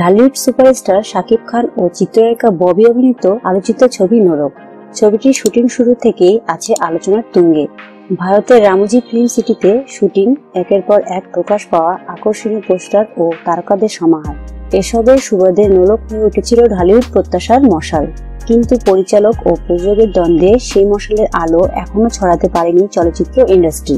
Dhallywood superstar Shakib Khan ও চিত্রনায়িকা Bobby অভিনীত আলোচিত ছবি নোরক। ছবিটির শুটিং শুরু থেকেই আছে আলোচনার তুঙ্গে। ভারতের রামজি ফিল্ম সিটিতে শুটিং, একের পর এক প্রকাশ পাওয়া আকর্ষণীয় পোস্টার ও তারকাদের সমাহার। এসবের সুবাদে নোলক হয়ে উঠেছিল ঢালিউড প্রত্যাশার মশাল। কিন্তু পরিচালক ও প্রযোগের দ্বন্দ্বে সেই মশালের আলো এখনও ছড়াতে পারেনি চলচ্চিত্র ইন্ডাস্ট্রি।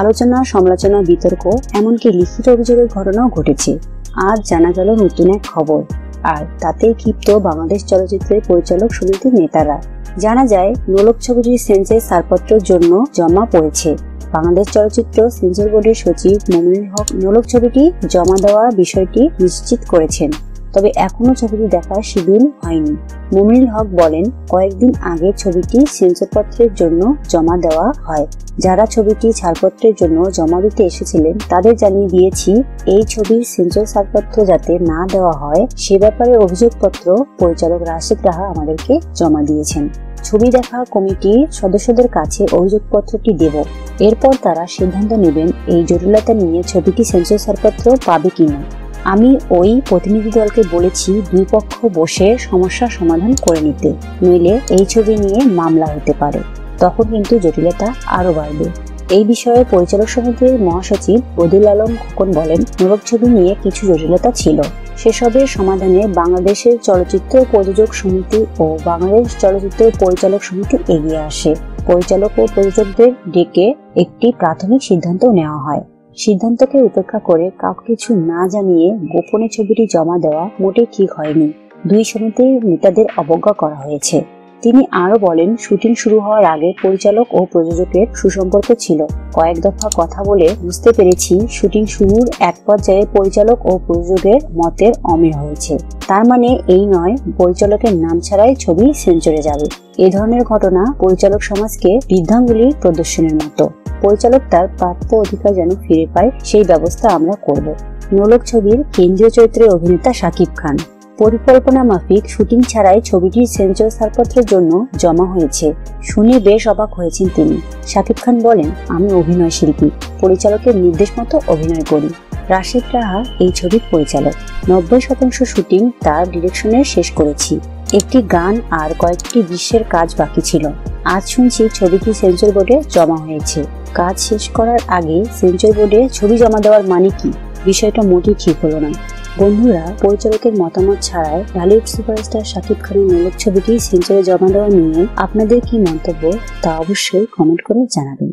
আলোচনা, সমালোচনা, বিতর্ক, এমনকি লিখিত অভিযোগের ঘটনাও ঘটেছে। আজ জানা গেল নতুন এক খবর। আর তাতে ক্ষিপ্ত বাংলাদেশ চলচ্চিত্রের পরিচালক সমিতির নেতারা। জানা যায় নোলক ছবিটির সেন্সের ছাড়পত্রের জন্য জমা পড়েছে। বাংলাদেশ চলচ্চিত্র সেন্সর বোর্ডের সচিব মমিনুল হক নোলক ছবিটি জমা দেওয়ার বিষয়টি নিশ্চিত করেছেন। তবে এখনও ছবিটি দেখার শিডিউল হয়নি। মমিনুল হক বলেন, কয়েকদিন আগে ছবিটি সেন্সরপত্রের জন্য জমা দেওয়া হয়। যারা ছবিটি ছাড়পত্রের জন্য জমা দিতে এসেছিলেন, তাদের জানিয়ে দিয়েছি, এই ছবির সেন্সর ছাড়পত্র যাতে না দেওয়া হয়, সে ব্যাপারে অভিযোগপত্র পরিচালক রাশিদ রাহা আমাদেরকে জমা দিয়েছেন। ছবি দেখা কমিটির সদস্যদের কাছে অভিযোগপত্রটি দেব। এরপর তারা সিদ্ধান্ত নেবেন এই জটিলতা নিয়ে ছবিটি সেন্সর ছাড়পত্র পাবে কিনা। আমি ওই প্রতিনিধি দলকে বলেছি দুই পক্ষ বসে সমস্যার সমাধান করে নিতে, নইলে এই ছবি নিয়ে মামলা হতে পারে। তখন কিন্তু জটিলতা আরও বাড়বে। এই বিষয়ে পরিচালক সমিতির মহাসচিব বদুল আলম খোকন বলেন মোরক ছবি নিয়ে কিছু জটিলতা ছিল। সেসবের সমাধানে বাংলাদেশের চলচ্চিত্র প্রযোজক সমিতি ও বাংলাদেশ চলচ্চিত্র পরিচালক সমিতি এগিয়ে আসে। পরিচালক ও প্রযোজকদের ডেকে একটি প্রাথমিক সিদ্ধান্ত নেওয়া হয়। সিদ্ধান্তকে উপেক্ষা করে কাউকে কিছু না জানিয়ে গোপনে ছবিটি জমা দেওয়া মোটেই ঠিক হয়নি। দুই সমিতির নেতাদের অবজ্ঞা করা হয়েছে। তিনি আরও বলেন, শুটিং শুরু হওয়ার আগে পরিচালক ও প্রযোজকের সুসম্পর্ক ছিল। কয়েক দফা কথা বলে বুঝতে পেরেছি, শুটিং শুরুর এক পর্যায়ে পরিচালক ও প্রযোজকের মতের অমিল হয়েছে। তার মানে এই নয়, পরিচালকের নাম ছাড়াই ছবি সেঞ্চুরে যাবে। এ ধরনের ঘটনা পরিচালক সমাজকে বৃদ্ধাঙ্গুলির প্রদর্শনের মতো। পরিচালক তার প্রাপ্য অধিকার যেন ফিরে পায়, সেই ব্যবস্থা আমরা করব। নোলক ছবির কেন্দ্রীয় চরিত্রে অভিনেতা শাকিব খান। পরিকল্পনা মাফিক শুটিং ছাড়াই ছবিটির সেন্সর ছাড়পত্রের জন্য জমা হয়েছে। শুনে বেশ অবাক হয়েছেন তিনি। শাকিব খান বলেন, আমি অভিনয় শিল্পী। পরিচালকের নির্দেশ মতো অভিনয় করি। রাশিদ রাহা এই ছবির পরিচালক। নব্বই শতাংশ শুটিং তার ডিরেকশনে শেষ করেছি। একটি গান আর কয়েকটি দৃশ্যের কাজ বাকি ছিল। আজ শুনছি ছবিটি সেন্সর বোর্ডে জমা হয়েছে। কাজ শেষ করার আগে সেন্সর বোর্ডে ছবি জমা দেওয়ার মানে কি? বিষয়টা মোটেই ঠিক হলো না। বন্ধুরা, পরিচালকের মতামত ছাড়াই ঢালিউড সুপারস্টার শাকিব খানের মেলক ছবিটি সেঞ্চুরি জমা দেওয়া নিয়ে আপনাদের কি মন্তব্য তা অবশ্যই কমেন্ট করে জানাবেন।